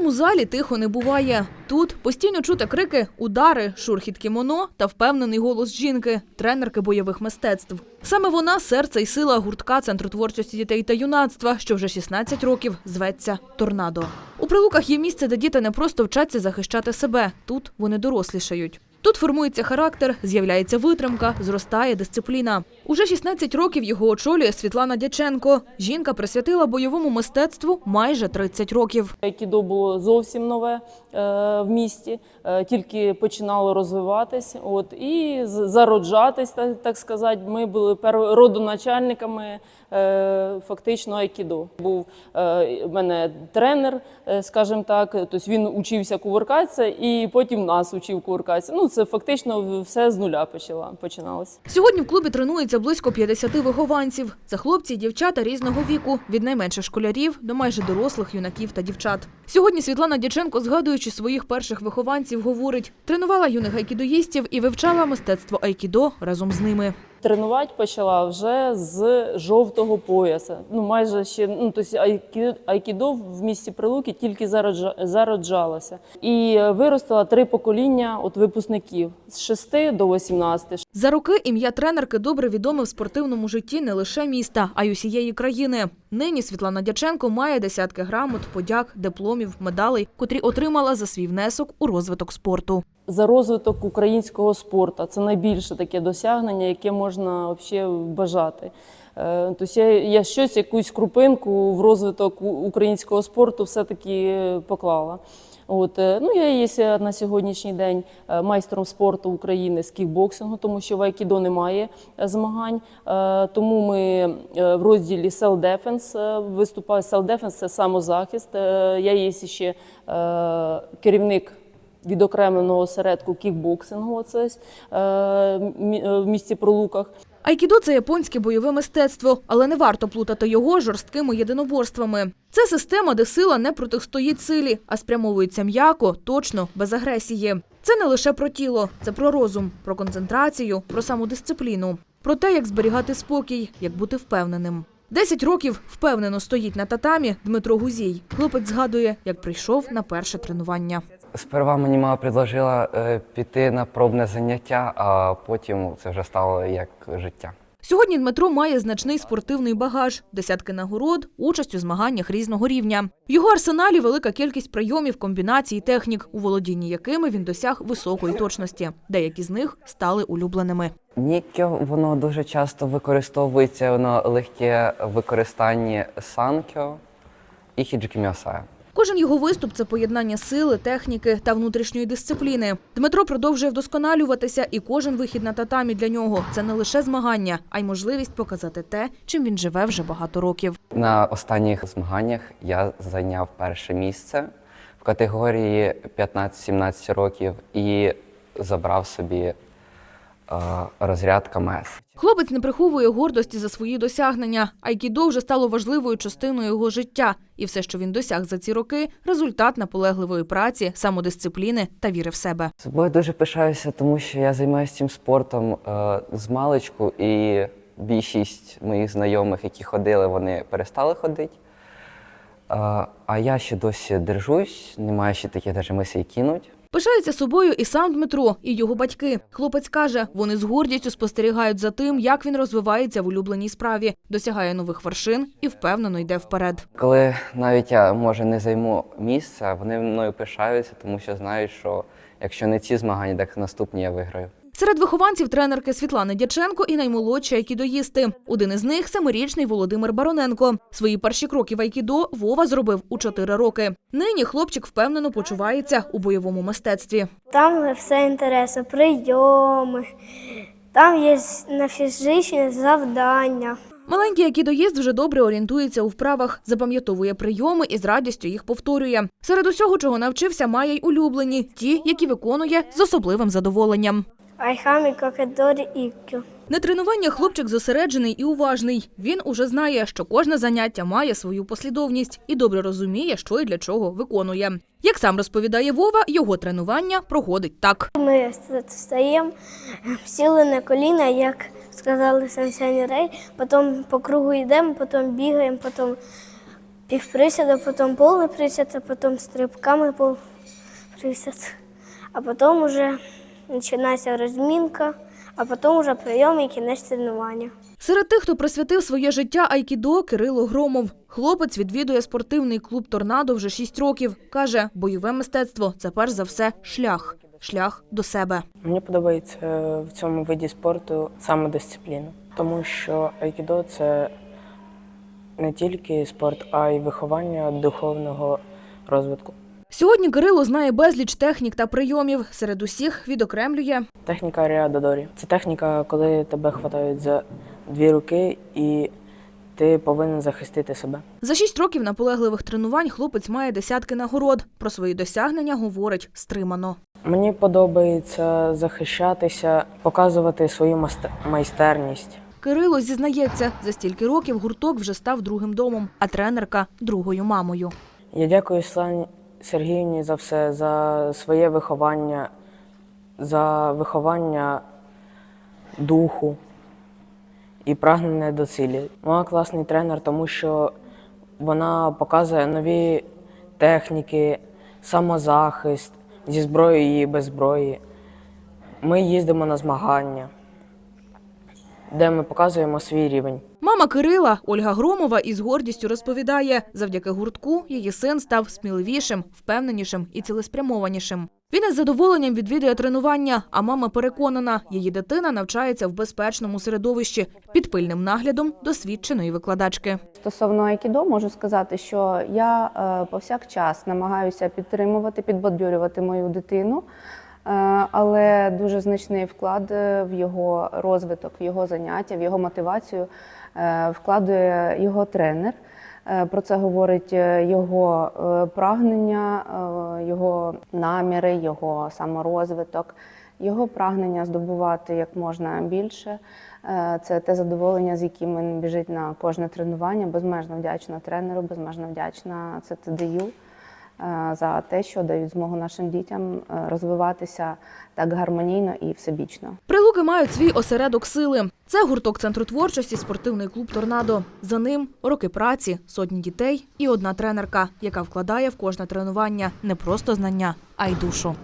цьому залі тихо не буває. Тут постійно чути крики, удари, шурхіт кімоно та впевнений голос жінки, тренерки бойових мистецтв. Саме вона серце і сила гуртка Центру творчості дітей та юнацтва, що вже 16 років зветься Торнадо. У прилуках є місце, де діти не просто вчаться захищати себе. Тут вони дорослішають. Тут формується характер, з'являється витримка, зростає дисципліна. Уже 16 років його очолює Світлана Дяченко. Жінка присвятила бойовому мистецтву майже 30 років. Айкідо було зовсім нове е, в місті, е, тільки починало розвиватись, от і зароджатись, так, сказати. Ми були родоначальниками е, фактично айкідо. Був в мене тренер, скажімо так, тобто він учився кувыркатися і потім нас учив кувыркатися. Ну це фактично все з нуля почала починалось. Сьогодні в клубі тренується близько 50 вихованців. Це хлопці і дівчата різного віку, від найменших школярів до майже дорослих юнаків та дівчат. Сьогодні Світлана Дяченко, згадуючи своїх перших вихованців, говорить: тренувала юних айкідоїстів і вивчала мистецтво айкідо разом з ними. Тренувати почала вже з жовтого пояса. Ну майже ще ну тобто айкідо в місті Прилуки тільки зароджа- зароджалося. І виростила три покоління от випускників з 6 до 18. За роки ім'я тренерки добре відоме в спортивному житті не лише міста, а й усієї країни. Нині Світлана Дяченко має десятки грамот, подяк, дипломів, медалей, котрі отримала за свій внесок у розвиток спорту. За розвиток українського спорту це найбільше таке досягнення, яке можна взагалі бажати. Е, Тобто я, я щось, якусь крупинку в розвиток українського спорту все-таки поклала. От, е, ну, я є на сьогоднішній день е, майстром спорту України з кікбоксингу, тому що в Айкідо немає е, змагань. Тому ми в розділі Self-Defense е, виступаю. Self-Defense – це самозахист. Я є ще керівник відокремленого осередку кікбоксингу оце, ось, е, мі- е, в місті Пролуках. Айкідо це японське бойове мистецтво, але не варто плутати його жорсткими єдиноборствами. Це система, де сила не протистоїть силі, а спрямовується м'яко, точно, без агресії. Це не лише про тіло, це про розум, про концентрацію, про самодисципліну, про те, як зберігати спокій, як бути впевненим. Десять років впевнено стоїть на татамі Дмитро Гузій. Хлопець згадує, як прийшов на перше тренування. Сперва мені мама предложила е, піти на пробне заняття, а потім це вже стало як життя. Сьогодні Дмитро має значний спортивний багаж, десятки нагород, участь у змаганнях різного рівня. В його арсеналі велика кількість прийомів, комбінацій і технік, у володінні якими він досяг високої точності. Деякі з них стали улюбленими. Ніккьо воно дуже часто використовується воно легке в використанні санкьо і хіджикіміосая. Кожен його виступ це поєднання сили, техніки та внутрішньої дисципліни. Дмитро продовжує вдосконалюватися, і кожен вихід на татамі для нього це не лише змагання, а й можливість показати те, чим він живе вже багато років. На останніх змаганнях я зайняв перше місце в категорії 15-17 років і забрав собі розряд КМС. Хлопець не приховує гордості за свої досягнення. Айкідо вже стало важливою частиною його життя, і все, що він досяг за ці роки, результат наполегливої праці, самодисципліни та віри в себе. Собою дуже пишаюся, тому що я займаюся цим спортом е, з маличку, і більшість моїх знайомих, які ходили, вони перестали ходити. А я ще досі держусь, немає ще таких даже мислей кинуть. Пишається собою і сам Дмитро, і його батьки. Хлопець каже, вони з гордістю спостерігають за тим, як він розвивається в улюбленій справі, досягає нових вершин і впевнено йде вперед. Коли навіть я може не займу місце, вони мною пишаються, тому що знають, що якщо не ці змагання, так наступні я виграю. Серед вихованців тренерки Світлани Дяченко і наймолодші айкідоїсти. Один із них семирічний Володимир Бароненко. Свої перші кроки в айкідо Вова зробив у чотири роки. Нині хлопчик впевнено почувається у бойовому мистецтві. Там все інтересно, прийоми, там є на фізичні завдання. Маленький айкідоїст вже добре орієнтується у вправах, запам'ятовує прийоми і з радістю їх повторює. Серед усього, чого навчився, має й улюблені, ті, які виконує з особливим задоволенням. На тренування хлопчик зосереджений і уважний. Він уже знає, що кожне заняття має свою послідовність і добре розуміє, що і для чого виконує. Як сам розповідає Вова, його тренування проходить так. Ми ст- стаємо, сіли на коліна, як сказали сенсені Рей, потім по кругу йдемо, потім бігаємо, потім Півприсяду, потім повний присяд, потім стрибками пол присяд. А потім вже починається розмінка, а потім вже прийом і кінець тренування. Серед тих, хто присвятив своє життя айкідо, Кирило Громов. Хлопець відвідує спортивний клуб Торнадо вже 6 років. Каже, бойове мистецтво це перш за все шлях, шлях до себе. Мені подобається е, в цьому виді спорту саме дисципліна, тому що айкідо це не тільки спорт, а й виховання духовного розвитку. Сьогодні Кирило знає безліч технік та прийомів. Серед усіх відокремлює Техніка Ріадодорі це техніка, коли тебе хватають за дві руки, і ти повинен захистити себе. За шість років наполегливих тренувань хлопець має десятки нагород. Про свої досягнення говорить стримано. Мені подобається захищатися, показувати свою майстерність. Кирило зізнається, за стільки років гурток вже став другим домом, а тренерка другою мамою. Я дякую Слані Сергіївні за все, за своє виховання, за виховання духу і прагнення до цілі. Вона класний тренер, тому що вона показує нові техніки, самозахист зі зброєю і без зброї. Ми їздимо на змагання, де ми показуємо свій рівень. Мама Кирила Ольга Громова із гордістю розповідає, завдяки гуртку її син став сміливішим, впевненішим і цілеспрямованішим. Він із задоволенням відвідує тренування, а мама переконана, її дитина навчається в безпечному середовищі під пильним наглядом досвідченої викладачки. Стосовно айкідо, можу сказати, що я е, повсякчас намагаюся підтримувати, підбадьорювати мою дитину, але дуже значний вклад е, в його розвиток, в його заняття, в його мотивацію е, вкладує його тренер. Е, Про це говорить е, його е, прагнення, е, його наміри, його саморозвиток, його прагнення здобувати як можна більше. Е, Це те задоволення, з яким він біжить на кожне тренування. Безмежно вдячна тренеру, безмежно вдячна ЦТДЮ е, за те, що дають змогу нашим дітям е, розвиватися так гармонійно і всебічно. Прилуки мають свій осередок сили. Це гурток центру творчості, спортивний клуб Торнадо. За ним роки праці, сотні дітей і одна тренерка, яка вкладає в кожне тренування не просто знання, а й душу.